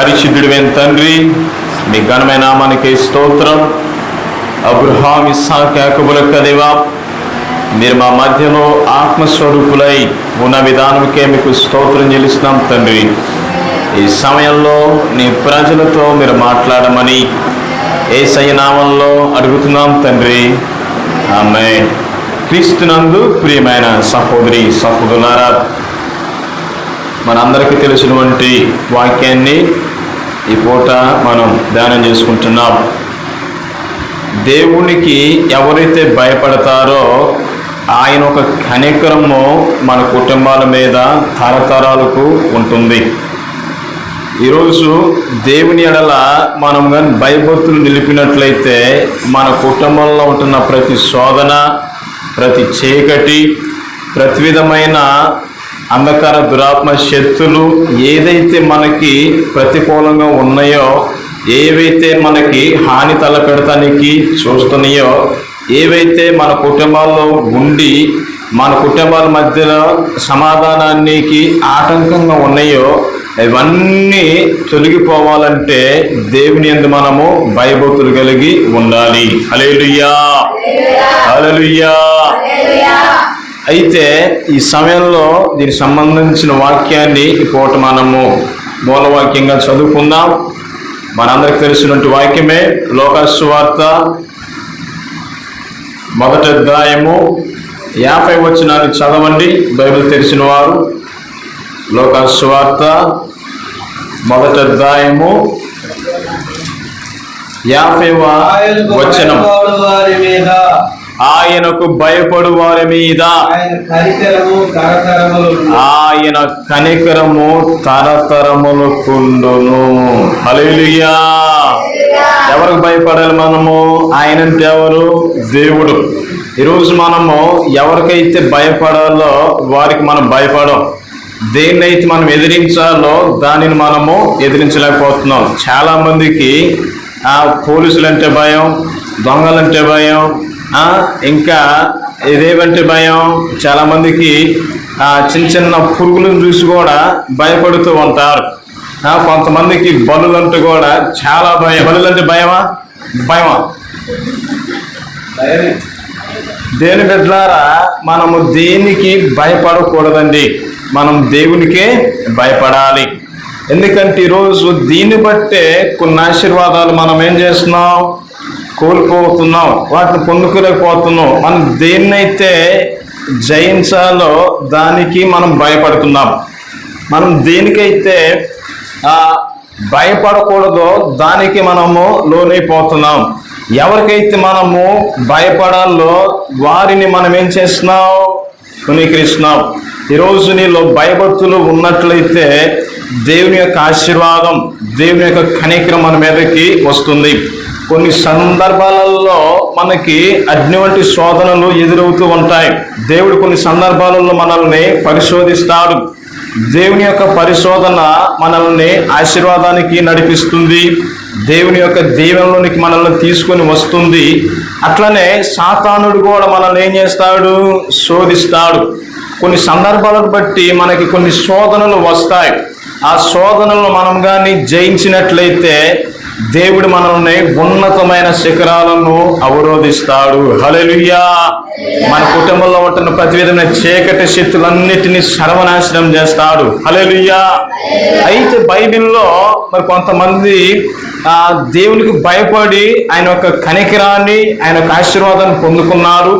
పరిశుద్ధుడివైన తండ్రి మీ ఘనమైన నామానికి స్తోత్రం. అబ్రహాం ఇస్సాక్ యాకబుల దేవా మీరు మా మధ్యలో ఆత్మస్వరూపులై ఉన్న విధానంకే మీకు స్తోత్రం చెల్లిస్తున్నాం తండ్రి. ఈ సమయంలో నీ ప్రజలతో మీరు మాట్లాడమని ఏ నామంలో అడుగుతున్నాం తండ్రి. ఆమె క్రీస్తునందు ప్రియమైన సహోదరి సహోదరులారా మనందరికీ తెలిసినటువంటి వాక్యాన్ని ఈ పూట మనం ధ్యానం చేసుకుంటున్నాం. దేవునికి ఎవరైతే భయపడతారో ఆయన ఒక కనికరము మన కుటుంబాల మీద తరతరాలకు ఉంటుంది. ఈరోజు దేవుని ఎడల మనం కానీ భయభక్తులు నిలిపినట్లయితే మన కుటుంబంలో ఉంటున్న ప్రతి శోధన ప్రతి చీకటి ప్రతి విధమైన అంధకార దురాత్మ శక్తులు ఏదైతే మనకి ప్రతికూలంగా ఉన్నాయో ఏవైతే మనకి హాని తలపెడతానికి చూస్తున్నాయో ఏవైతే మన కుటుంబాల్లో ఉండి మన కుటుంబాల మధ్యలో సమాధానానికి ఆటంకంగా ఉన్నాయో ఇవన్నీ తొలగిపోవాలంటే దేవుని ఎందు మనము భయభక్తులు కలిగి ఉండాలి. Hallelujah hallelujah! అయితే ఈ సమయంలో దీనికి సంబంధించిన వాక్యాన్ని పూట మనము మూలవాక్యంగా చదువుకుందాం. మనందరికి తెలిసినటువంటి వాక్యమే లోకాసు వార్త మొదటి అధ్యాయము యాభై వచ్చినాన్ని చదవండి. బైబిల్ తెలిసిన వారు లోకాసు వార్త మొదటి అధ్యాయము ఆయనకు వచనం. భయపడు వారి మీద ఆయనకు భయపడు వారి మీద. ఆయన కనికరము తరతరములు ఆయన కనికరము తరతరములు కుండును. హల్లెలూయా. ఎవరికి భయపడాలి మనము? ఆయన ఎవరు దేవుడు. ఈరోజు మనము ఎవరికైతే భయపడాలో వారికి మనం భయపడం. దేన్నైతే మనం ఎదిరించాలో దానిని మనము ఎదిరించలేకపోతున్నాం. చాలా మందికి ఆ పోలీసులంటే భయం దొంగలంటే భయం ఇంకా ఇదేమంటే భయం? చాలా మందికి ఆ, చిన్న చిన్న పురుగులను చూసి కూడా భయపడుతూ ఉంటారు. కొంతమందికి బలులంటే కూడా చాలా భయం. బలులంటే భయమా? భయమా. దేని బిడ్డలారా మనము దేనికి భయపడకూడదండి? మనం దేవునికే భయపడాలి. ఎందుకంటే ఈరోజు దీన్ని బట్టే కొన్ని ఆశీర్వాదాలు మనం ఏం చేస్తున్నాం? కోల్పోతున్నాం వాటిని పొందుకోలేకపోతున్నాం మనం దేన్నైతే జయించాలో దానికి మనం భయపడుతున్నాం. మనం దేనికైతే భయపడకూడదో దానికి మనము లోనైపోతున్నాం. ఎవరికైతే మనము భయపడాలో వారిని మనం ఏం చేస్తున్నాం తునీకరిస్తున్నాం ఈరోజు నీలో భయభక్తులు ఉన్నట్లయితే దేవుని యొక్క ఆశీర్వాదం దేవుని యొక్క కనికరం మన మీదకి వస్తుంది. కొన్ని సందర్భాలలో మనకి అగ్ని వంటి శోధనలు ఎదురవుతూ ఉంటాయి. దేవుడు కొన్ని సందర్భాలలో మనల్ని పరిశోధిస్తాడు. దేవుని యొక్క పరిశోధన మనల్ని ఆశీర్వాదానికి నడిపిస్తుంది. దేవుని యొక్క దీవెనలోనికి మనల్ని తీసుకొని వస్తుంది. అట్లనే సాతానుడు కూడా మనల్ని ఏం చేస్తాడు? శోధిస్తాడు. కొన్ని సందర్భాలను బట్టి మనకి కొన్ని శోధనలు వస్తాయి. ఆ శోధనలను మనం కానీ జయించినట్లయితే దేవుడు మనల్ని ఉన్నతమైన శిఖరాలను అవరోధిస్తాడు. హలలుయ్యా మన కుటుంబంలో ఉంటున్న ప్రతి విధమైన చీకటి శక్తులన్నిటినీ సర్వనాశనం చేస్తాడు. హలలుయ్యా అయితే బైబిల్లో మరి కొంతమంది ఆ దేవునికి భయపడి ఆయన యొక్క కనికిరాన్ని ఆయన యొక్క ఆశీర్వాదాన్ని పొందుకున్నారు.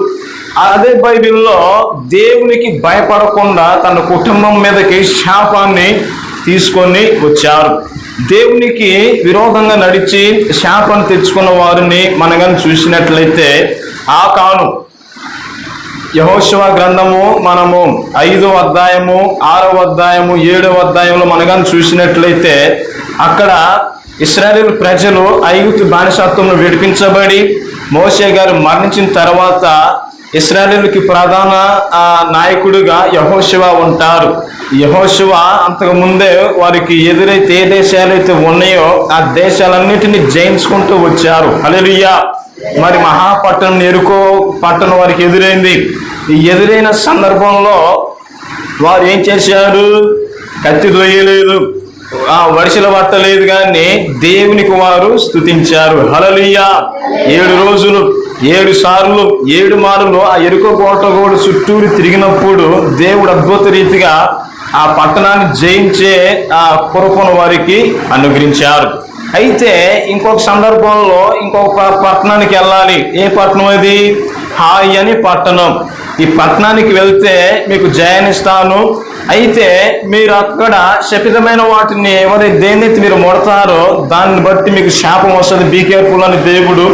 అదే బైబిల్లో దేవునికి భయపడకుండా తన కుటుంబం మీదకి శాపాన్ని తీసుకొని వచ్చారు. దేవునికి విరోధంగా నడిచి శాపను తెచ్చుకున్న వారిని మనం కానీ చూసినట్లయితే ఆ కాను. యహోశివ గ్రంథము మనము ఐదో అధ్యాయము ఆరవ అధ్యాయము ఏడవ అధ్యాయంలో మనగాని చూసినట్లయితే అక్కడ ఇస్రాయేల్ ప్రజలు ఐగుప్తు బానిసత్వంలో విడిపించబడి మోసే గారు మరణించిన తర్వాత ఇస్రాయేలుకి ప్రధాన నాయకుడిగా యహోశివ ఉంటారు. యహోశివ అంతకు ముందే వారికి ఎదురైతే ఏ దేశాలు అయితే ఉన్నాయో ఆ దేశాలన్నిటిని జయించుకుంటూ వచ్చారు. అలెలుయ్యా మరి మహాపట్టణం ఎరుకో పట్టణం వారికి ఎదురైంది. ఈ ఎదురైన సందర్భంలో వారు ఏం చేశారు? కత్తి దొయ్యలేదు ఆ వరుసల పట్టలేదు కానీ దేవునికి వారు స్తుతించారు. హలలియ ఏడు రోజులు ఏడు సార్లు ఏడు మారులు ఆ ఎరుకో కోట చుట్టూరు తిరిగినప్పుడు దేవుడు అద్భుత రీతిగా ఆ పట్టణాన్ని జయించే ఆ కురపున వారికి అనుగ్రహించారు. అయితే ఇంకొక సందర్భంలో ఇంకొక పట్టణానికి వెళ్ళాలి. ఏ పట్టణం అది? హాయ్ అని పట్టణం. ఈ పట్టణానికి వెళ్తే మీకు జయాన్నిస్తాను అయితే మీరు అక్కడ శపితమైన వాటిని ఎవరి దేన్నైతే మీరు ముడతారో దాన్ని బట్టి మీకు శాపం వస్తుంది. బీ కేర్ఫుల్ అని దేవుడు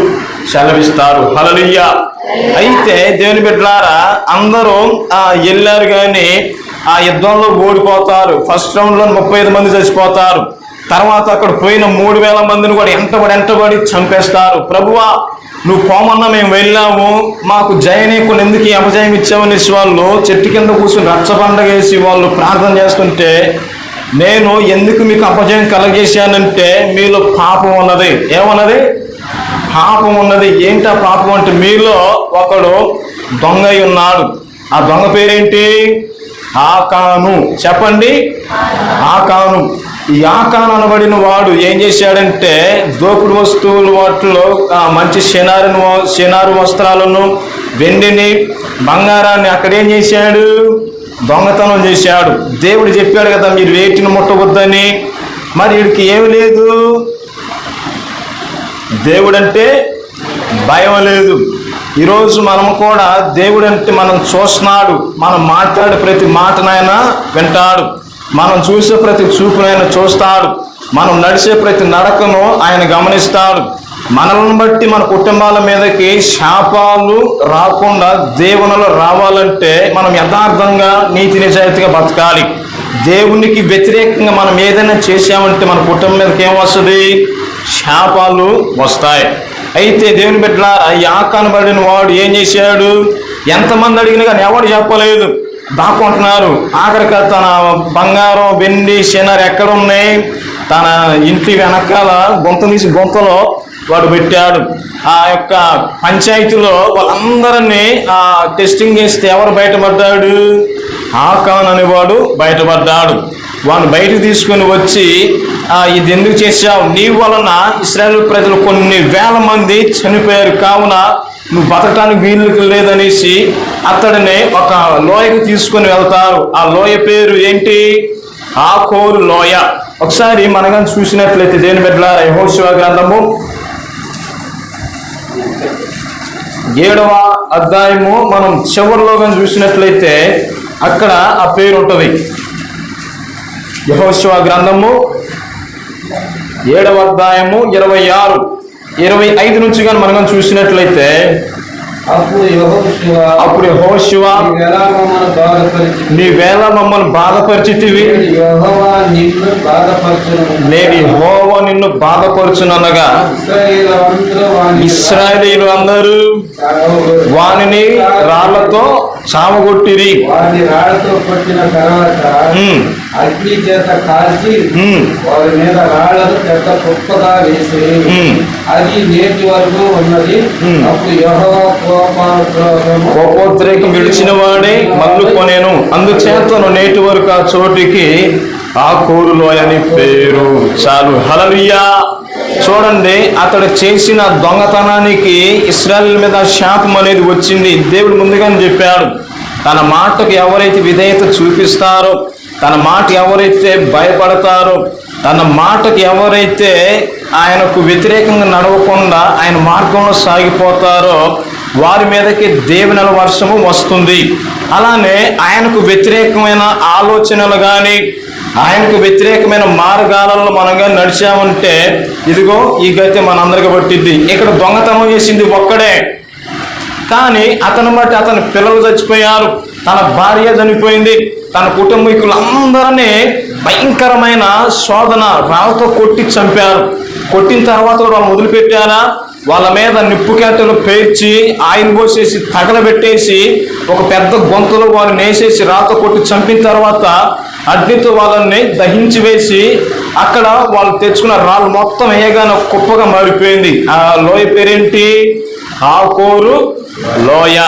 సెలవిస్తారు. హలలియ అయితే దేవుని బిడ్డలారా అందరూ ఆ వెళ్ళారు కానీ ఆ యుద్ధంలో ఓడిపోతారు. ఫస్ట్ రౌండ్లో ముప్పై ఐదు మంది చచ్చిపోతారు. తర్వాత అక్కడ పోయిన మూడు వేల మందిని కూడా ఎంటబడి ఎంటబడి చంపేస్తారు. ప్రభువా నువ్వు పోమన్నా మేము వెళ్ళాము. మాకు జయనీకులు ఎందుకు అపజయం ఇచ్చామనేసి వాళ్ళు చెట్టు కింద కూర్చుని రచ్చబండ వేసి వాళ్ళు ప్రార్థన చేస్తుంటే నేను ఎందుకు మీకు అపజయం కలగజేశానంటే మీలో పాపం ఉన్నది. ఏమన్నది? పాపం ఉన్నది. ఏంటి ఆ పాపం అంటే మీలో ఒకడు దొంగ అయి ఉన్నాడు. ఆ దొంగ పేరేంటి? ఆకాను. చెప్పండి. ఆకాను. ఈ అనబడిన వాడు ఏం చేశాడంటే దోపుడు వస్తువులు వాటిలో ఆ మంచి శనారు శనారు వస్త్రాలను వెండిని బంగారాన్ని అక్కడ ఏం చేశాడు? దొంగతనం చేశాడు. దేవుడు చెప్పాడు కదా మీరు వేటిని ముట్టవద్దని. మరి వీడికి ఏమి లేదు? దేవుడంటే భయం లేదు. ఈరోజు మనం కూడా దేవుడు అంటే మనం చూస్తున్నాడు. మనం మాట్లాడే ప్రతి మాటనైనా వింటాడు. మనం చూసే ప్రతి చూపునైనా చూస్తాడు. మనం నడిచే ప్రతి నడకను ఆయన గమనిస్తాడు. మనల్ని బట్టి మన కుటుంబాల మీదకి శాపాలు రాకుండా దేవునిలో రావాలంటే మనం యథార్థంగా నీతి నిజాయితీగా బతకాలి. దేవునికి వ్యతిరేకంగా మనం ఏదైనా చేశామంటే మన కుటుంబం మీదకి ఏం వస్తుంది? శాపాలు వస్తాయి. అయితే దేవుని బిడ్డ ఈ ఆకానబడిన వాడు ఏం చేశాడు? ఎంతమంది అడిగినా కానీ ఎవడు చెప్పలేదు. దాక్కుంటున్నారు. ఆఖరికి తన బంగారం వెండి శనర్ ఎక్కడున్నాయి? తన ఇంటి వెనకాల గుంత తీసి గుంతలో వాడు పెట్టాడు. ఆ యొక్క పంచాయతీలో వాళ్ళందరినీ ఆ టెస్టింగ్ చేస్తే ఎవరు బయటపడ్డాడు? ఆకాన్ అనేవాడు బయటపడ్డాడు. వాడిని బయటకు తీసుకొని వచ్చి ఇది ఎందుకు చేశావు? నీ వలన ఇస్రాయల్ ప్రజలు కొన్ని వేల మంది చనిపోయారు. కావున నువ్వు బతకటానికి వీలు లేదనేసి అతడిని ఒక లోయకు తీసుకొని వెళ్తారు. ఆ లోయ పేరు ఏంటి? ఆకోరు లోయ. ఒకసారి మనగా చూసినట్లయితే దేని బిడ్డ యహోశివ గ్రంథము ఏడవ అధ్యాయము మనం చివరిలో కానీ చూసినట్లయితే అక్కడ ఆ పేరు ఉంటుంది. యహోశివ గ్రంథము ఏడవ అధ్యాయము ఇరవై ఆరు. ఇరవై ఐదు నుంచి కానీ మనం చూసినట్లయితే అప్పుడు యెహోషువ నీవెలా మమ్మల్ని బాధపరిచి నీ వేళ మమ్మల్ని బాధపరిచితివి నేను హోవ నిన్ను వాని ఇస్రాయేలీలు అందరూ. వానిని రాళ్ళతో చావగొట్టిరి వారిని రాళ్ళతో కొట్టిన తర్వాత అగ్ని చేత కాల్చి వారి మీద రాళ్ళను పెద్ద కుప్పగా వేసి. అది నేటి వరకు ఉన్నది. అప్పుడు యెహోవా కోపాగ్రహము కోపోద్రేకం విడిచిన వాడే మల్లుకొనేను అందుచేతను నేటి వరకు ఆ చోటికి ఆ కోరులోయ అని పేరు. చాలు. హలలుయ్యా చూడండి అతడు చేసిన దొంగతనానికి ఇస్రాయల్ మీద శాపం అనేది వచ్చింది. దేవుడు ముందుగానే చెప్పాడు తన మాటకు ఎవరైతే విధేయత చూపిస్తారో తన మాట ఎవరైతే భయపడతారో తన మాటకు ఎవరైతే ఆయనకు వ్యతిరేకంగా నడవకుండా ఆయన మార్గంలో సాగిపోతారో వారి మీదకి దేవునిల వర్షము వస్తుంది. అలానే ఆయనకు వ్యతిరేకమైన ఆలోచనలు కానీ ఆయనకు వ్యతిరేకమైన మార్గాలలో మనగా నడిచామంటే ఇదిగో ఈ గతి మనందరికి పట్టిద్ది. ఇక్కడ దొంగతనం చేసింది ఒక్కడే. కానీ అతను బట్టి అతని పిల్లలు చచ్చిపోయారు. తన భార్య చనిపోయింది. తన కుటుంబీకులందరినీ భయంకరమైన శోధన రాళ్ళతో కొట్టి చంపారు. కొట్టిన తర్వాత వాళ్ళు వదిలిపెట్టారా? వాళ్ళ మీద నిప్పు పేర్చి ఆయన పోసేసి తగలబెట్టేసి ఒక పెద్ద గొంతులో వాళ్ళని వేసేసి రాత కొట్టి చంపిన తర్వాత అగ్నితో వాళ్ళని దహించి వేసి అక్కడ వాళ్ళు తెచ్చుకున్న రాళ్ళు మొత్తం వేయగానే కుప్పగా మారిపోయింది. ఆ లోయ పేరేంటి? ఆకోరు లోయ.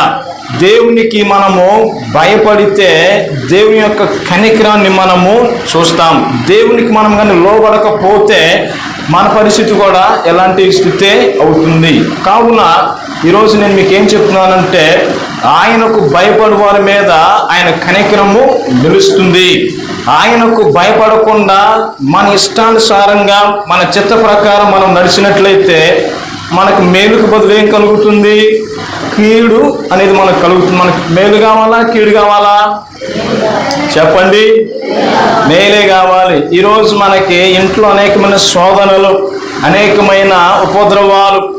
దేవునికి మనము భయపడితే దేవుని యొక్క కనికరాన్ని మనము చూస్తాం. దేవునికి మనం కానీ లోబడకపోతే మన పరిస్థితి కూడా ఎలాంటి స్థితే అవుతుంది? కావున ఈరోజు నేను మీకు ఏం చెప్తున్నానంటే ఆయనకు భయపడు వారి మీద ఆయన కనికరము నిలుస్తుంది. ఆయనకు భయపడకుండా మన ఇష్టానుసారంగా మన చిత్త ప్రకారం మనం నడిచినట్లయితే మనకు మేలుకు బదులు ఏం కలుగుతుంది? కీడు అనేది మనకు కలుగుతుంది. మనకు మేలు కావాలా? కీడు కావాలా? చెప్పండి. మేలే కావాలి. ఈరోజు మనకి ఇంట్లో అనేకమైన శోధనలు అనేకమైన ఉపద్రవాలు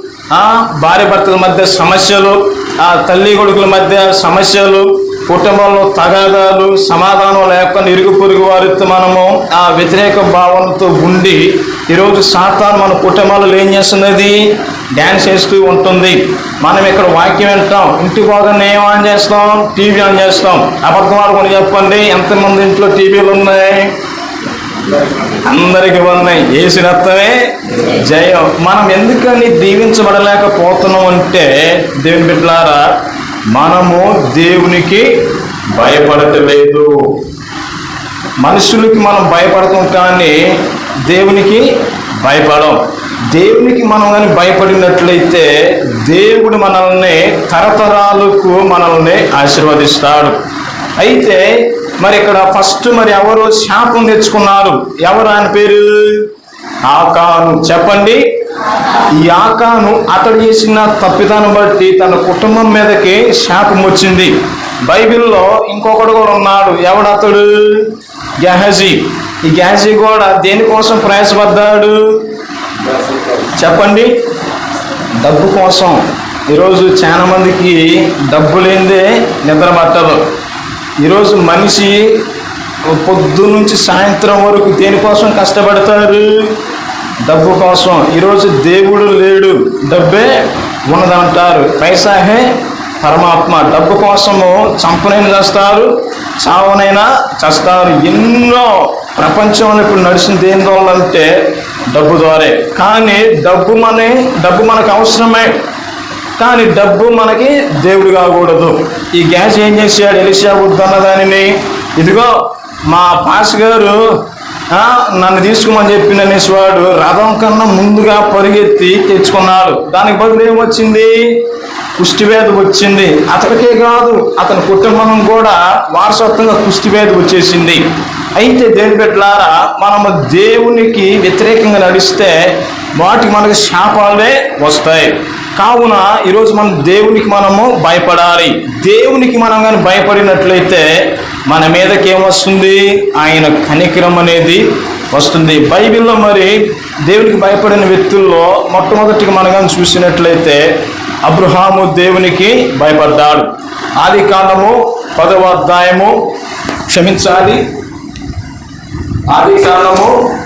భార్య భర్తల మధ్య సమస్యలు ఆ తల్లి కొడుకుల మధ్య సమస్యలు కుటుంబంలో తగాదాలు సమాధానం లేకుండా ఇరుగు పొరుగు వారితో మనము ఆ వ్యతిరేక భావనతో ఉండి ఈరోజు సాతాను మన కుటుంబాలలో ఏం చేస్తున్నది? డ్యాన్స్ చేస్తూ ఉంటుంది. మనం ఇక్కడ వాక్యం వింటాం. ఇంటి పోగానే ఏం ఆన్ చేస్తాం? టీవీ ఆన్ చేస్తాం. అబద్ధం ఆడుకొని చెప్పండి. ఎంతమంది ఇంట్లో టీవీలు ఉన్నాయి? అందరికి ఉన్నాయి. ఏసు రక్తమే జయం. మనం ఎందుకని దీవించబడలేకపోతున్నాం అంటే దేవుని బిడ్డలారా మనము దేవునికి భయపడటలేదు మనుషులకి మనం భయపడతాం కానీ దేవునికి భయపడం. దేవునికి మనం కానీ భయపడినట్లయితే దేవుడు మనల్ని తరతరాలకు మనల్ని ఆశీర్వదిస్తాడు. అయితే మరి ఇక్కడ ఫస్ట్ మరి ఎవరు శాపం తెచ్చుకున్నారు? ఎవరు ఆయన పేరు? ఆకాను. చెప్పండి. ఈ ఆకాను అతడు చేసిన తప్పిదాన్ని బట్టి తన కుటుంబం మీదకి శాపం వచ్చింది. బైబిల్లో ఇంకొకడు కూడా ఉన్నాడు. ఎవడు అతడు గెహజీ. ఈ గెహజీ కూడా దేనికోసం ప్రయాసపడ్డాడు? చెప్పండి. డబ్బు కోసం ఈరోజు చాలా మందికి డబ్బు లేనిదే నిద్ర పట్టదు. ఈరోజు మనిషి పొద్దు నుంచి సాయంత్రం వరకు దేనికోసం కష్టపడతారు? డబ్బు కోసం. ఈరోజు దేవుడు లేడు. డబ్బే ఉన్నదంటారు. పైసాహే పరమాత్మ డబ్బు కోసము చంపనైనా చేస్తారు చావనైనా చేస్తారు. ఎన్నో ప్రపంచంలో ఇప్పుడు నడిచింది ఏం అంటే డబ్బు ద్వారే. కానీ డబ్బు మన డబ్బు మనకు అవసరమే. కానీ డబ్బు మనకి దేవుడు కాకూడదు. ఈ గ్యాస్ ఏం చేశాడు? ఎలిషా వద్దన్న దానిని. ఇదిగో మా పాస్ గారు నన్ను తీసుకోమని చెప్పిన నేసువాడు రథం కన్నా ముందుగా పరిగెత్తి తెచ్చుకున్నాడు. దానికి బదులు ఏమొచ్చింది కుష్టివేది వచ్చింది. అతడికే కాదు అతని కుటుంబం కూడా వారసత్వంగా కుష్టివేది వచ్చేసింది. అయితే దేని పెట్టలారా మనము దేవునికి వ్యతిరేకంగా నడిస్తే వాటికి మనకు శాపాలే వస్తాయి. కావున ఈరోజు మనం దేవునికి మనము భయపడాలి. దేవునికి మనం కానీ భయపడినట్లయితే మన మీదకి ఏమొస్తుంది ఆయన కనికరం అనేది వస్తుంది. బైబిల్లో మరి దేవునికి భయపడిన వ్యక్తుల్లో మొట్టమొదటిగా మనం చూసినట్లయితే అబ్రహాము దేవునికి భయపడ్డాడు. ఆది కాలము పదవ అధ్యాయము క్షమించాలి. ఆది కాలము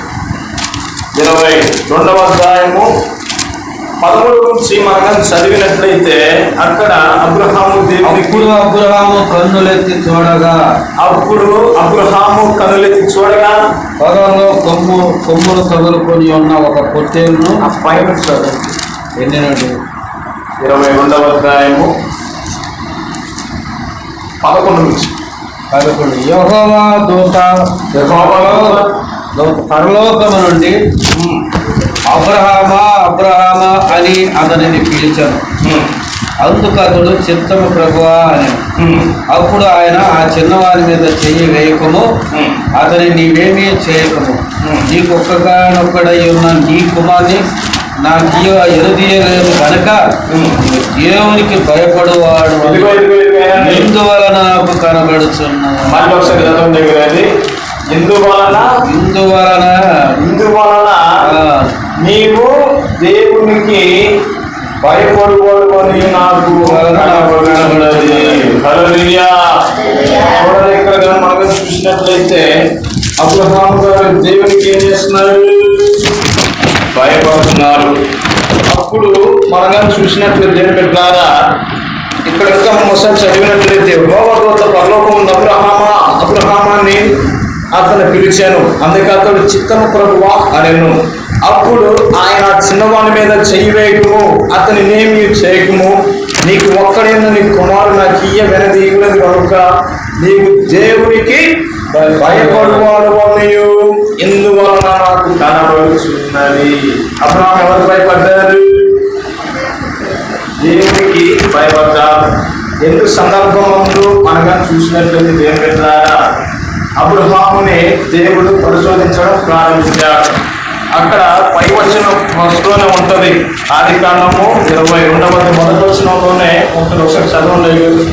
ఇరవై రెండవ అధ్యాయము పదమూడు నుంచి మనం చదివినట్లయితే అక్కడ అబ్రహాము అప్పుడు అబ్రహాము కన్నులెత్తి చూడగా అప్పుడు అబ్రహాము కనులెత్తి చూడగా పొలంలో కొమ్ము కొమ్ములు తగులుకొని ఉన్న ఒక పొట్టేలును ఆ పైన. ఎన్నినడు ఇరవై రెండవ అధ్యాయము పదకొండు నుంచి. పదకొండు. యెహోవా దూత పరలోకము నుండి అబ్రహామా అబ్రహామా అని అతనిని పిలిచాను. అందుకు అతడు చిత్తము ప్రభువా అని. అప్పుడు ఆయన ఆ చిన్నవారి మీద చెయ్యి వేయకము. అతని నీవేమీ చేయకము. నీకొక్కగానొక్కడై ఉన్న నీ కుమార్ని నాకు ఎరుదీయలేదు కనుక దేవునికి భయపడువాడు? ఇందువలన నాకు కనబడుచున్నాను ఒకసారి దగ్గర ఇందువలన ఇందువలన నీవు దేవునికి భయపడుకోడు నాకు కనబడినది. హల్లెలూయా. చూడండి ఇక్కడ మనం చూసినట్లయితే అబ్రహాం గారు దేవునికి ఏం చేస్తున్నారు భయపడుతున్నారు అప్పుడు మనం చూసినట్లయితే దేని పెట్టారా ఇక్కడ ఇంకా మనం చదివినట్లయితే రోమదూత పరలోకం ఉంది అబ్రహామా అబ్రహామాన్ని అతను పిలిచాను. అందుకే అతడు చిత్తము ప్రభువా అనెను. అప్పుడు ఆయన చిన్నవాని మీద చెయ్యి వేయకము అతని నేమి చేయకము నీకు ఒక్కడైనా నీ కుమారు నాకు ఇయ్య దేవుడని కనుక నీవు దేవునికి భయపడువాడు నీవు ఎందువలన నాకు కనబడుచున్నది. అబ్రహాం ఎవరు భయపడ్డారు? దేవునికి భయపడ్డారు. ఎందుకు సందర్భం ముందు మనగా చూసినట్లయితే దేవుని ద్వారా అబ్రహాముని దేవుడు పరిశోధించడం ప్రారంభించాడు. అక్కడ పై వచ్చిన వస్తువునే ఉంటది. ఆది కాండము ఇరవై రెండవ మొదటి వచనంలోనే ఉంటుంది ఒకసారి చదవలేదు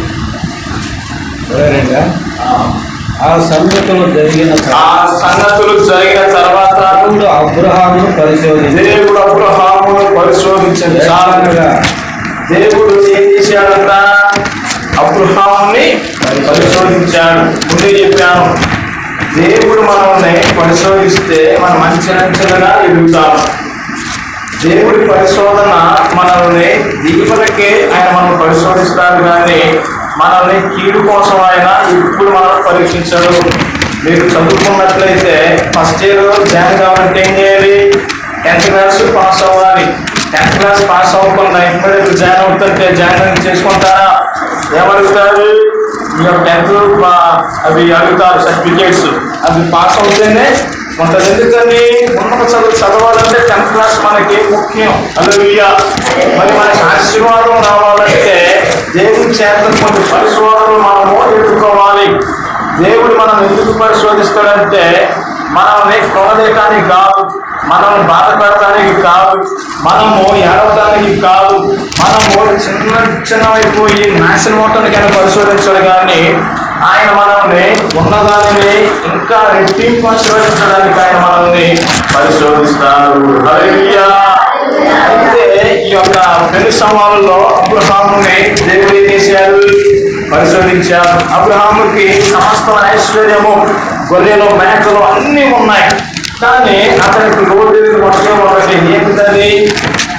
ఆ సంగతులు జరిగిన ఆ సంగతులు జరిగిన తర్వాత దేవుడు అబ్రహామును పరిశోధించి దేవుడు అబ్రహామును పరిశోధించాడు. చాలా దేవుడు ఏం చేశాడంట? అబ్రహాన్ని పరిశోధించాడు ముందే చెప్పాను దేవుడు మనల్ని పరిశోధిస్తే మనం అంచెలంచెలుగా ఎదుగుతాము. దేవుడి పరిశోధన మనల్ని దిగుబడికే ఆయన మనం పరిశోధిస్తాడు కానీ మనల్ని కీడు కోసం ఆయన ఇప్పుడు మనం పరీక్షించడు. మీరు చదువుకున్నట్లయితే ఫస్ట్ ఇయర్ జాయిన్ కావాలంటే ఏం చేయాలి? టెన్త్ క్లాస్ పాస్ అవ్వాలి. టెన్త్ క్లాస్ పాస్ అవ్వకుండా ఇమ్మీడియట్ జాయిన్ అవుతుంటే జాయిన్ చేసుకుంటారా? ఏమడుగుతారు? మీ యొక్క టెన్త్ అవి అడుగుతారు సర్టిఫికేట్స్. అవి పాస్ అవుతేనే ఉంటుంది. ఎందుకని? ఉన్నత చదువు చదవాలంటే టెన్త్ క్లాస్ మనకి ముఖ్యం. అలలుయ్య మరి మనకి ఆశీర్వాదం రావాలంటే దేవుని చేత కొన్ని పరిశోధనలు మనము ఎదుర్కోవాలి. దేవుడు మనం ఎందుకు పరిశోధిస్తాడంటే మనల్ని కొనదేయటానికి కాదు మనల్ని బాధపడటానికి కాదు మనము ఏడవటానికి కాదు మనము చిన్న చిన్నవైపోయి నాశనం అవటానికి ఆయన పరిశోధించాడు కానీ ఆయన మనల్ని ఉన్నదానిని ఇంకా రెట్టింపు ఆశీర్వదించడానికి ఆయన మనల్ని పరిశోధిస్తారు అయితే ఈ యొక్క పెళ్ళి సమయంలో అబ్రహాముని దేవుడు ఏం చేశారు పరిశోధించారు అబ్రహాముకి సమస్త ఐశ్వర్యము గొర్రెలు మేకలు అన్నీ ఉన్నాయి. కానీ అతనికి రోడ్డు ఒకటే ఒకటి ఏంటది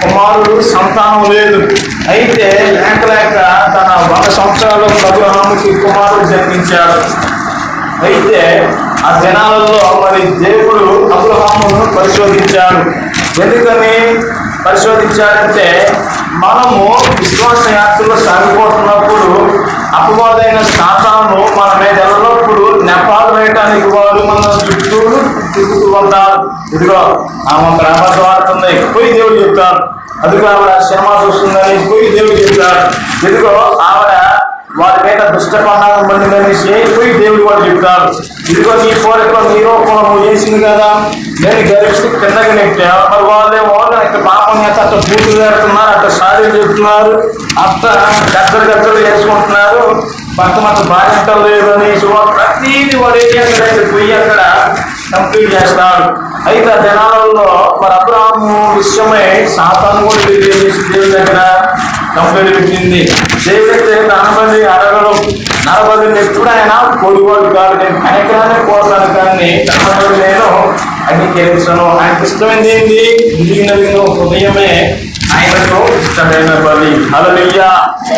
కుమారుడు సంతానం లేదు. అయితే లేక లేక తన వంద సంవత్సరాలు అబ్రహాముకి కుమారుడు జన్మించాడు. అయితే ఆ దినాలలో మరి దేవుడు అబ్రహామును పరిశోధించాడు. ఎందుకని పరిశోధించాడంటే మనము విశ్వాస యాత్రలో సాగిపోతున్నప్పుడు అపవాదైన సాతాను మన మీద ఎల్లప్పుడూ నెపాలు వేయటానికి వారు మన చుట్టూ తిరుగుతూ ఉంటారు. ఇదిగో ఆమె ప్రేమ అబద్ధం పోయి దేవుడు చెప్తారు అదిగో ఆవిడ సినిమా చూస్తుందని పోయి దేవుడు చెప్తారు ఇదిగో ఆవిడ వారి మీద దుష్ట పన్నాగం పండిందనేసి పోయి దేవుడు వాడు చెప్తారు ఇదిగో నీ కోరిక నీ రూపంలో చేసింది కదా. నేను గరిష్టి కిందకి నెట్టా మరి వాళ్ళే అట్ట బాగా చేత అట్ట బూతులు పెడుతున్నారు అట్ట సారీలు చెప్తున్నారు అత్త గద్దలు గద్దలు చేసుకుంటున్నారు. భర్త మాత్రం బాధ్యత లేదు అనేసి వాడు ప్రతిదీ వాడు ఏం చేస్తాడంటే పోయి అక్కడ కంప్లీట్ చేస్తాడు. అయితే ఆ జనాలలో మరి అబ్రాహము విషయమై సాతాను కూడా తెలియజేసి దేవుని దగ్గర కంప్లైంట్ పెట్టింది దేవుడైతే నలభై అడగడం నలభై ఎప్పుడు ఆయన కోడివాడు కాదు నేను కనికరాన్ని కోరుతాను కానీ నలభై నేను అంగీకరించను ఆయనకి ఇష్టమైంది ఏంటి ఇంటికి నలిగిన హృదయమే ఆయనకు ఇష్టమైన బలి. అలలియ్య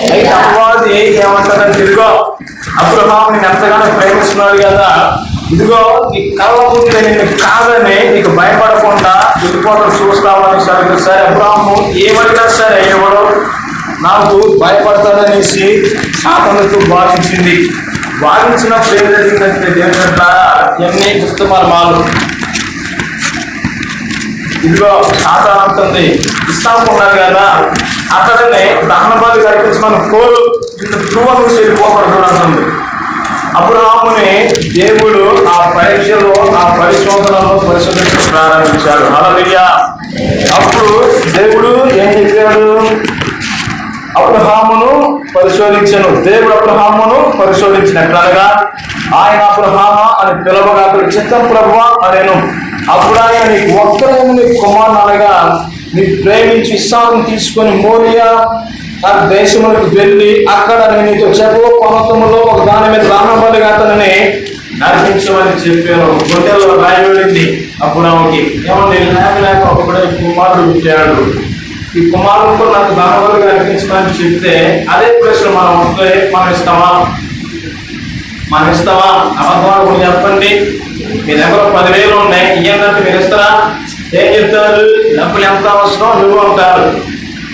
అయితే అపవాది ఏమంటాడని తిరుగో అబ్రహాం నేను ఎంతగానో ప్రేమిస్తున్నాడు కదా. ఇదిగో నీ కళ్ళ ఉంటే నేను కాదని నీకు భయపడకుండా వెళ్ళిపోవడం చూస్తామని సరే సరే అబ్రాహ్ము ఏమడినా సరే ఎవడో నాకు భయపడతాడనేసి సాతనతో భావించింది. భావించినప్పుడు ఏం జరిగిందంటే దేవుడంటారా ఎన్ని ఉత్తమాలు ఇదిగో సాతాన్ అంటుంది. ఇస్తాము కదా అతడిని దహనబలి కల్పించి మనం కోరు ఇంత ధ్రువం వెళ్ళిపోకూడదు అంటుంది. అబ్రహాముని దేవుడు ఆ పరీక్షలో ఆ పరిశోధనలో పరిశోధించడం ప్రారంభించాడు. అలా అప్పుడు దేవుడు ఏం చెప్పాడు? అబ్రహామును పరిశోధించను. దేవుడు అబ్రహామును పరిశోధించినట్లనగా ఆయన అబ్రహామ? అని పిలవగా అతడు చిత్తం ప్రభు అనేను. అప్పుడు ఆయన నీకు ఒక్కరేమో నీ కుమారునగా అనగా నీ ప్రేమించి ఇస్సాను తీసుకొని మోరియా ఆ దేశములకు వెళ్ళి అక్కడ నేను నీతో చెప్పు పర్వతములో ఒక దాని మీద రానబడిగా అతనిని నర్పించమని చెప్పాను. గుండెల్లో రాయబడింది అప్పుడు ఆమెకి ఏమో నేను లేక ఒకడే కుమారుడు పుట్టాడు ఈ కుమారుడు నాకు దానబడిగా అర్పించమని చెప్తే అదే ప్రశ్న మనం ఉంటే మనం ఇస్తామా మనం ఇస్తామా అబద్ధాలు కూడా చెప్పండి. మీ దగ్గర పదివేలు ఉన్నాయి ఇయ్యంటే మీరు ఇస్తారా? ఏం చెప్తారు? డబ్బులు ఎంత అవసరం? నువ్వు అంటారు.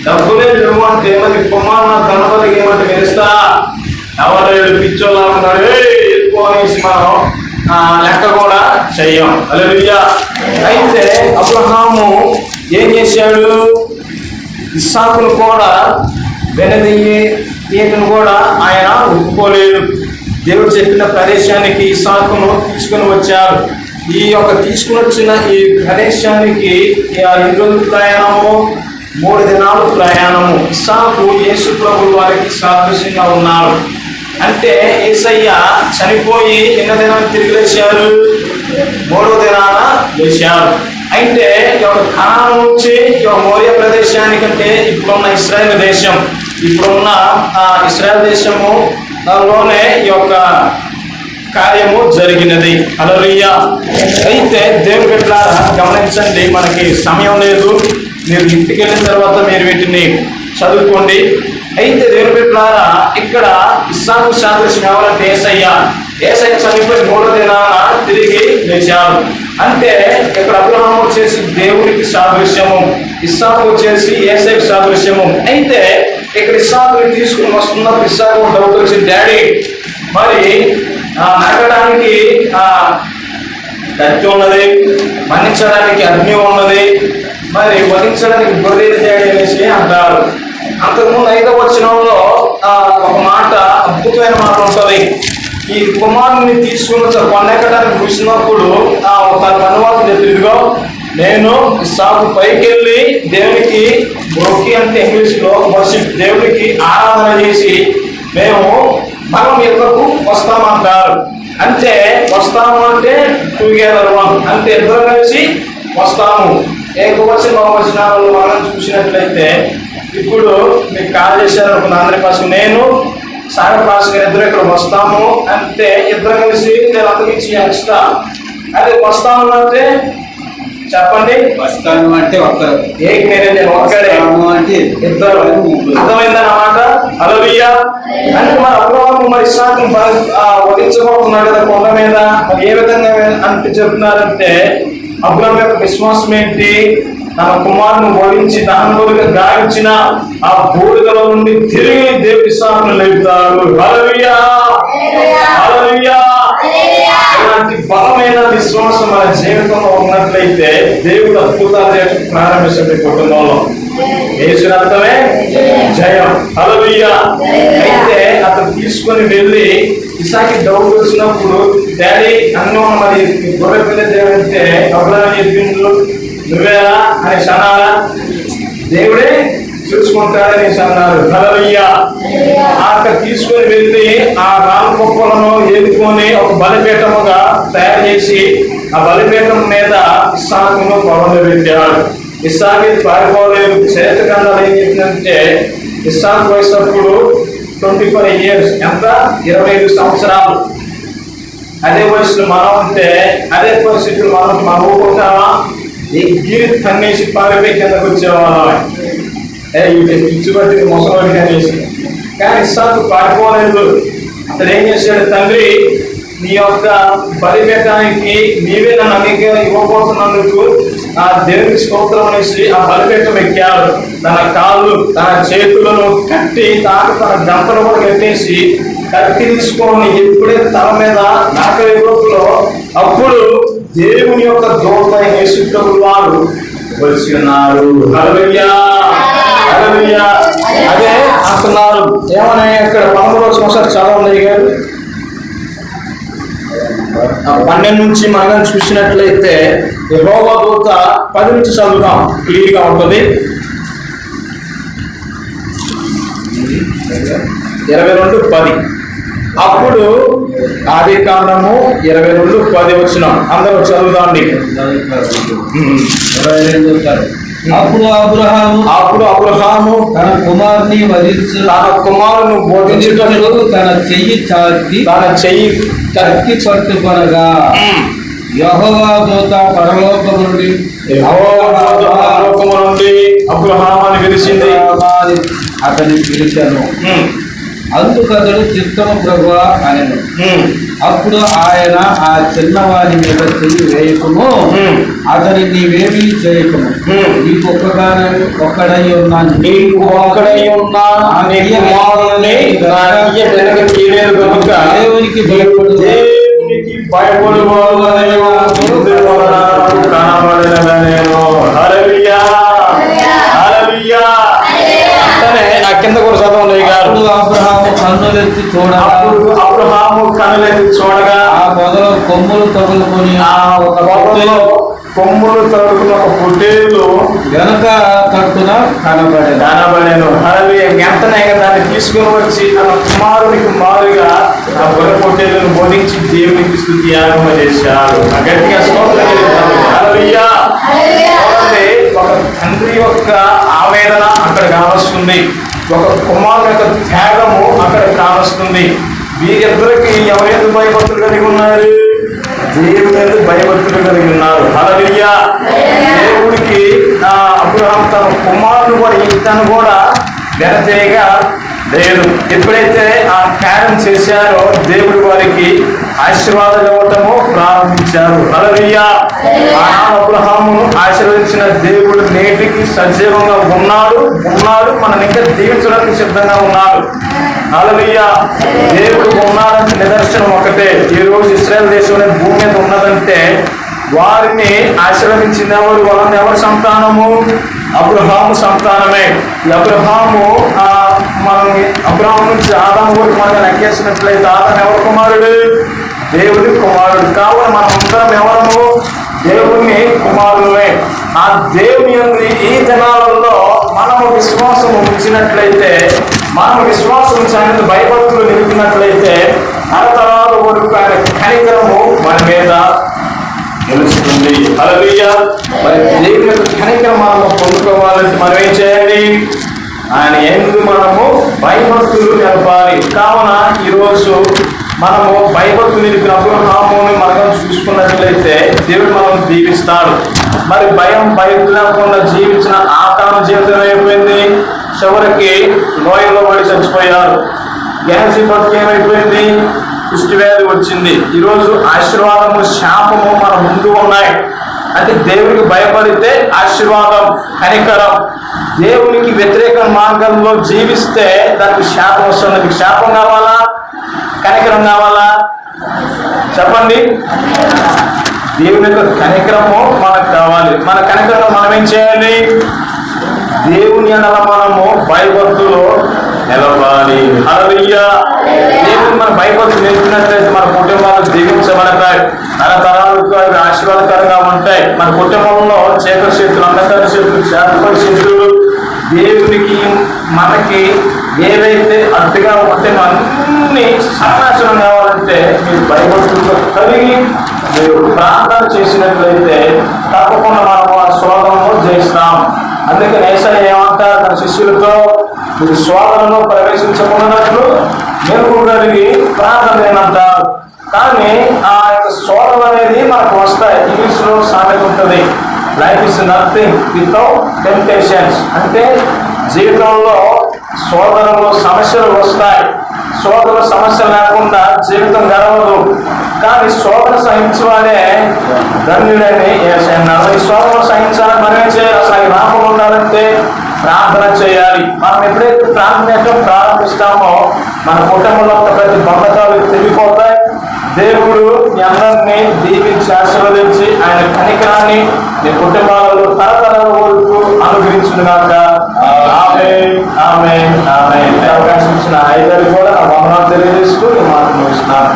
డబ్బులే నువ్వు అంటే ఏమంటే కుమారు నా కనబడి ఏమంటే మెరుస్తా ఎవరు పిచ్చోలా అంటారు వెళ్ళిపోనేసి మనం లెక్క కూడా చెయ్యం. అలా అయితే అబ్రహాము ఏం చేశాడు? ఇస్సాకును కూడా వెనదయ్యే తీగను కూడా ఆయన ఒప్పుకోలేదు. దేవుడు చెప్పిన ప్రదేశానికి ఇస్సాకును తీసుకుని వచ్చారు. ఈ యొక్క తీసుకుని వచ్చిన ఈ ప్రదేశానికి ఎన్ని రోజులు ప్రయాణము మూడు దినాలు ప్రయాణము. ఇస్సాకు యేసు ప్రభు వారికి సాదృశ్యంగా ఉన్నారు. అంటే ఏసయ్య చనిపోయి ఎన్న దినాలు తిరిగి లేచారు? మూడో దినాన లేచారు. అయితే ఈ యొక్క ఖానం నుంచి ఈ యొక్క మోర్య ప్రదేశానికంటే ఇప్పుడున్న ఇస్రాయల్ దేశం ఇప్పుడున్న ఆ ఇస్రాయేల్ దేశము దానిలోనే ఈ యొక్క కార్యము జరిగినది. అలలుయ్య అయితే దేవుని బిడ్డలారా గమనించండి మనకి సమయం లేదు. మీరు ఇంటికి వెళ్ళిన తర్వాత మీరు వీటిని చదువుకోండి. అయితే దేవుని బిడ్డలారా ఇక్కడ ఇస్సాకు సాదృశ్యం ఎవరంటే ఏసయ్య. ఏసయ్య చనిపోయి మూడో దినాన తిరిగి లేచారు అంటే ఇక్కడ అబ్రహం వచ్చేసి దేవుడికి సాదృశ్యము ఇస్సాకు వచ్చేసి ఏసైకి సాదృశ్యము. అయితే ఇక్కడ ఇస్సాకుని తీసుకుని వస్తున్నప్పుడు ఇస్సాకు డౌట్ వచ్చి డాడీ మరి నడకడానికి కత్తి ఉన్నది మన్నించడానికి అగ్ని ఉన్నది మరి వధించడానికి గొర్రెలు డాడీ అనేసి అంటారు. అంతకుముందు ఐదవ వచనంలో ఆ, ఒక మాట అద్భుతమైన మాట ఉంటుంది. ఈ కుమారుని తీసుకున్న కొండెక్కడానికి చూసినప్పుడు ఆ ఒక అనువాదం చెప్పిదిగో నేను సాగు పైకి వెళ్ళి దేవునికి మొక్కి అంటే ఇంగ్లీష్లో వర్షిప్ దేవునికి ఆరాధన చేసి మేము మనం ఇద్దరు వస్తామంటారు అంటే వస్తాము అంటే టుగెదర్ వన్ అంటే ఇద్దరు కలిసి వస్తాము. ఏకవచన బహువచనాలు మనం చూసినట్లయితే ఇప్పుడు మీకు కాల్ చేశారు ఒక నాంద్రి నేను సాగర్ పాస్ గారు ఇద్దరు ఇక్కడ వస్తాము అంటే ఇద్దరు కలిసి నేను అంతకించి ఎక్స్ట్రా. అదే వస్తాము అంటే చెప్పండి. వస్తాను అంటే ఒక్కరు ఏక్ నేనే నేను ఒక్కడే అంటే ఇద్దరు. అర్థమైందన్నమాట? అలవియ అంటే మరి అబ్రహాము మరి ఇస్సాకు వధించబోతున్నాడు కదా కొండ మీద. మరి ఏ విధంగా అంటే చెప్తున్నారంటే అబ్రహం యొక్క విశ్వాసం ఏంటి? తన కుమారుని ఓడించి దాని మూలుగా గావించిన ఆ బూడిదలో నుండి తిరిగి లేపుతాడు. అలవియ అలవియ ఇలాంటి బలమైన విశ్వాసం మన జీవితంలో ఉన్నట్లయితే దేవుడు అద్భుతాలు ప్రారంభిస్తుంది కుటుంబంలో. యేసుని అర్థమే జయం. హల్లెలూయ. అయితే అతను తీసుకొని వెళ్ళి ఇసాకి డౌట్ వచ్చినప్పుడు డాడీ అన్నో మరి గొర్రె పిల్ల దేవుడంటే అబ్రాహం చెప్పిండు. నువ్వేరా అని అన్నారా దేవుడే చూసుకుంటాడని అన్నారు హల్లెలూయ. అక్కడ తీసుకొని వెళ్ళి ఆ రాళ్ళ కుప్పలను ఏదుకొని ఒక బలిపీఠముగా తయారు చేసి ఆ బలిపీఠం మీద ఇస్సాకును పొలంలో పెట్టాడు. ఇస్లామిక్ పారిపోలేదు చరిత్ర గ్రంథాలు ఏం చెప్పిందంటే ఇస్లాం వయసు అప్పుడు ట్వంటీ ఫైవ్ ఇయర్స్ ఎంత? ఇరవై ఐదు సంవత్సరాలు. అదే వయసులో మనం ఉంటే అదే పరిస్థితులు మనం మనం ఊరుకుంటామా? ఎగిరి తన్నేసి పారిపోయి కిందకు వచ్చేవాళ్ళం ఏ ఇవి అనేసి. కానీ ఇస్లాంకు పారిపోలేదు. అతడు ఏం చేశాడు తండ్రి నీ యొక్క బలిపేటానికి నీవే నన్ను అనేక ఇవ్వబోతున్నందుకు ఆ దేవునికి స్తోత్రం అనేసి ఆ బలిపేటం ఎక్కాడు. తన కాళ్ళు తన చేతులను కట్టి తాను తన గంటలు కూడా కట్టేసి కట్టి తీసుకొని ఎప్పుడైతే తల మీద నరక విభక్తులో అప్పుడు దేవుని యొక్క దూత యేసుప్రభు వారు వచ్చి ఉన్నారు. అదే అంటున్నారు. ఏమని ఇక్కడ పదమూడవ సంవత్సరాలు చదవండి గారు. పన్నెండు నుంచి మనం చూసినట్లయితే యెహోవా దూత పది నుంచి చదువుదాం. క్లియర్గా ఉంటుంది. ఇరవై రెండు పది. అప్పుడు ఆది కాండము ఇరవై రెండు పది వచ్చిన అందరూ చదువుదాండి. అప్పుడు అబ్రహాము అప్పుడు అబ్రహాము తన కుమారుని వధించు తన కుమారును బోధించుటకు తన చెయ్యి చాచి తన చెయ్యి కత్తి పట్టుకొనగా యెహోవా దూత పరలోకము నుండి నుండి అబ్రహామాన్ని పిలిచింది అబ్రహామాని అతని పిలిచాను. ఉమ్, అందుకతడు చిత్తము ప్రభు అనెను. ఉమ్. అప్పుడు ఆయన ఆ చిన్నవాని మీద చెయ్యి వేయకుము. అతని నీవేమీ చేయకుము. నీకు ఒక్కగానే ఒక్కడై ఉన్నాను. నీకు ఒక్కడై ఉన్న నీ కుమారుని నా ఇయ్య వెనక తీయలేదు కనుక దేవునికి భయపడు. దేవునికి భయపడు కనబడినదనేను కింద కూడా చదవండి గారు. అబ్రహాము కన్నులెత్తి చూడగా అప్పుడు అబ్రహాము కనులెత్తి చూడగా ఆ మొదలు కొమ్ములు తగులుకొని ఆ ఒక పొలంలో కొమ్ములు తరుగుతున్న ఒక పొట్టేలు వెనక తట్టున కనబడేది. కనబడేను హరవి వెంటనే దాన్ని తీసుకుని వచ్చి తన కుమారునికి మారుగా ఆ గొర్రె పొట్టేలను బోధించి దేవునికి స్థుతి యాగమ చేశాడు. ఆ గట్టిగా స్తోత్రం ఒక తండ్రి యొక్క ఆవేదన అక్కడ కావస్తుంది ఒక కుమారుని యొక్క త్యాగము అక్కడ కావస్తుంది. వీరిద్దరికి ఎవరెందు భయభక్తులు కలిగి ఉన్నారు? ఎందుకు భయభక్తులు కలిగి ఉన్నారు. హల్లెలూయా. దేవుడికి అబ్రహాం తన కుమారుడు కూడా ఇతను కూడా వెనచేయగా లేదు ఎప్పుడైతే ఆ కార్యం చేశారో దేవుడు వారికి ఆశీర్వాదాలు ఇవ్వటము ప్రారంభించారు. ఆనాడు అబ్రహామును ఆశీర్వదించిన దేవుడు నేటికి సజీవంగా ఉన్నాడు ఉన్నాడు మనం ఇంకా దీవించడానికి సిద్ధంగా ఉన్నాడు. హల్లెలూయా. దేవుడు ఉన్నాడంటే నిదర్శనం ఒకటే. ఈ రోజు ఇస్రాయల్ దేశం భూమి మీద ఉన్నదంటే వారిని ఆశీర్వదించింది ఎవరు? వాళ్ళని ఎవరి సంతానము? అబ్రహాము సంతానమే. అబ్రహాము ఆ, మనం అబ్రాహం నుంచి ఆదాము వరకు మనం లెక్కేసినట్లయితే ఆదాం ఎవరు కుమారుడు? దేవుడి కుమారుడు. కావున మనం అందరం ఎవరము? దేవుని కుమారులే ఆ దేవుని ఈ దినాలలో మనము విశ్వాసం ఉంచినట్లయితే మనము విశ్వాసం ఉంచి ఆయన భయభక్తులు నిలిపినట్లయితే తరతరాల వరకు ఆయన కనికరము మన మీద నిలుస్తుంది. హల్లెలూయా. మరి దేవుని యొక్క కనికరం మనం పొందుకోవాలంటే మనం ఏం చేయాలి? ఆయన ఎందుకు మనము భయభక్తులు నిలపాలి కావున ఈరోజు మనము భయభక్తులు నిలిపిన అబ్రహాముని మనం చూసుకున్నట్లయితే దేవుడు మనం దీవిస్తాడు. మరి భయం భయం లేకుండా జీవించిన ఆకాన జీవితం అయిపోయింది. చివరికి లోయలో పడి చచ్చిపోయారు గ్యాన్సీ భక్తి ఏమైపోయింది? కుష్టి వ్యాధి వచ్చింది. ఈరోజు ఆశీర్వాదము శాపము మన ముందు ఉన్నాయి. అంటే దేవునికి భయపడితే ఆశీర్వాదం కనికరం. దేవునికి వ్యతిరేక మార్గంలో జీవిస్తే దానికి శాపం వస్తుంది. మీకు శాపం కావాలా? కనికరం కావాలా? చెప్పండి. దేవుని యొక్క కనికరము మనకు కావాలి. మన కనికరం మనం ఏం చేయాలి? దేవుని అనల మనము భయభక్తులు నిలవాలి. హల్లెలూయా. దేవుడు మన భయభక్తులు నిలిపినట్లయితే మన కుటుంబాలు దీవించబడతాయి తరతరాలకు అవి ఆశీర్వాదకరంగా ఉంటాయి. మన కుటుంబంలో చేకరి చేతులు అంధకార చేతులు చేపల చేతులు దేవునికి మనకి ఏవైతే అడ్డుగా ఉంటే అన్ని సన్నాశనం కావాలంటే మీరు భయభక్తులతో కలిగి మీరు ప్రార్థన చేసినట్లయితే తప్పకుండా మనం ఆ శోధనను జయిస్తాం. అందుకని ఏసయ్య ఏమంటారు? తన శిష్యులతో మీరు శోధనలో ప్రవేశించకున్నట్లు మెరుగు కలిగి ప్రార్థన చేయనంటారు కానీ ఆ యొక్క శోధన అనేది మనకు వస్తాయి. ఇంగ్లీష్లో సామెత ఉంటుంది life is nothing without temptations అంటే జీవితంలో శోధనలు సమస్యలు వస్తాయి. శోధన సమస్య లేకుండా జీవితం గడవదు. కానీ శోధన సహించవాడే ధన్యుడని ఏసన్నారు ఈ శోధన సహించాలని మనమే చేయాలి? అసలు రాపం ఉండాలంటే ప్రార్థన చేయాలి. మనం ఎప్పుడైతే ప్రార్థన ప్రారంభిస్తామో మన కుటుంబంలో ప్రతి బంధకాలు తిరిగిపోతాయి దేవుడు మీ అందరినీ దీవించి ఆశీర్వదించి ఆయన కనికరాన్ని మీ కుటుంబాలలో తరతరాల వరకు అనుగ్రహించుగాక ఆమె ఆమె ఆమె అవకాశం ఇచ్చిన ఐదరు కూడా నా వందనాలు తెలియజేస్తూ మాట ముగిస్తున్నాను